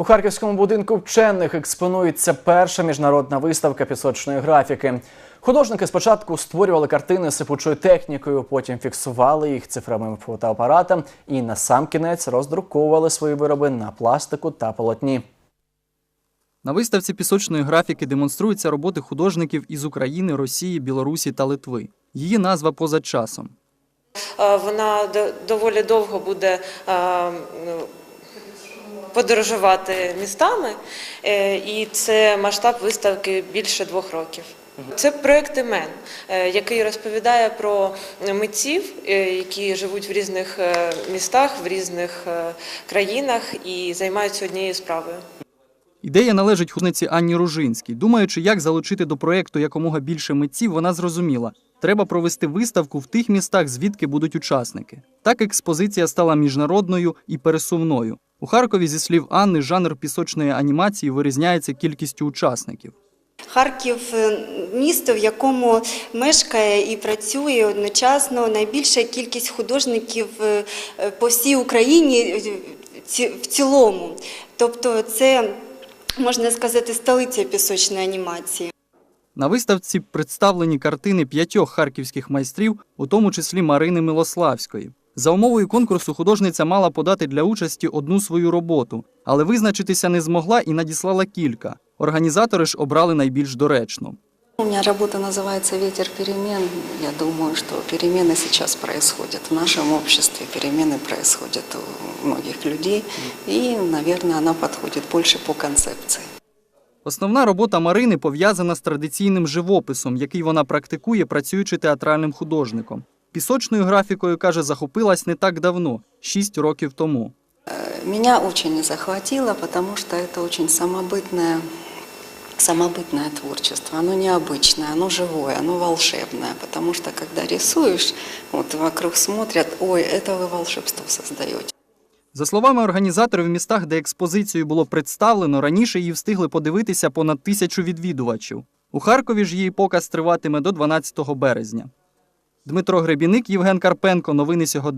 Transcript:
У харківському будинку вчених експонується перша міжнародна виставка пісочної графіки. Художники спочатку створювали картини сипучою технікою, потім фіксували їх цифровим фотоапаратом і на сам кінець роздруковували свої вироби на пластику та полотні. На виставці пісочної графіки демонструються роботи художників із України, Росії, Білорусі та Литви. Її назва поза часом. Е, Вона доволі довго буде е, подорожувати містами, е, і це масштаб виставки більше двох років. Це проект імен, е, який розповідає про митців, е, які живуть в різних містах, в різних країнах і займаються однією справою. Ідея належить художниці Анні Ружинській. Думаючи, як залучити до проєкту якомога більше митців, вона зрозуміла, треба провести виставку в тих містах, звідки будуть учасники. Так експозиція стала міжнародною і пересувною. У Харкові, зі слів Анни, жанр пісочної анімації вирізняється кількістю учасників. Харків е, місто, в якому мешкає і працює одночасно найбільша кількість художників е, по всій Україні е, в цілому. Тобто, це можна сказати столиця пісочної анімації. На виставці представлені картини п'ятьох харківських майстрів, у тому числі Марини Милославської. За умовою конкурсу художниця мала подати для участі одну свою роботу, але визначитися не змогла і надіслала кілька. Організатори ж обрали найбільш доречну. У меня работа называется «Ветер перемен». Я думаю, что перемены сейчас происходят в нашем обществе, перемены происходят у многих людей, и, наверное, она подходит больше по концепции. Основна робота Марини пов'язана з традиційним живописом, який вона практикує, працюючи театральним художником. Пісочною графікою, каже, захопилась не так давно, шість років тому. Э, Меня очень захватило, потому что это очень самобытное, самобытное творчество. Оно необычное, оно живое, оно волшебное. Потому что, когда рисуешь, вот вокруг смотрят, ой, это вы волшебство создаете. За словами організаторів, в містах, де експозицію було представлено, раніше її встигли подивитися понад тисячу відвідувачів. У Харкові ж її показ триватиме до 12 березня. Дмитро Гребіник, Євген Карпенко. Новини сьогодення.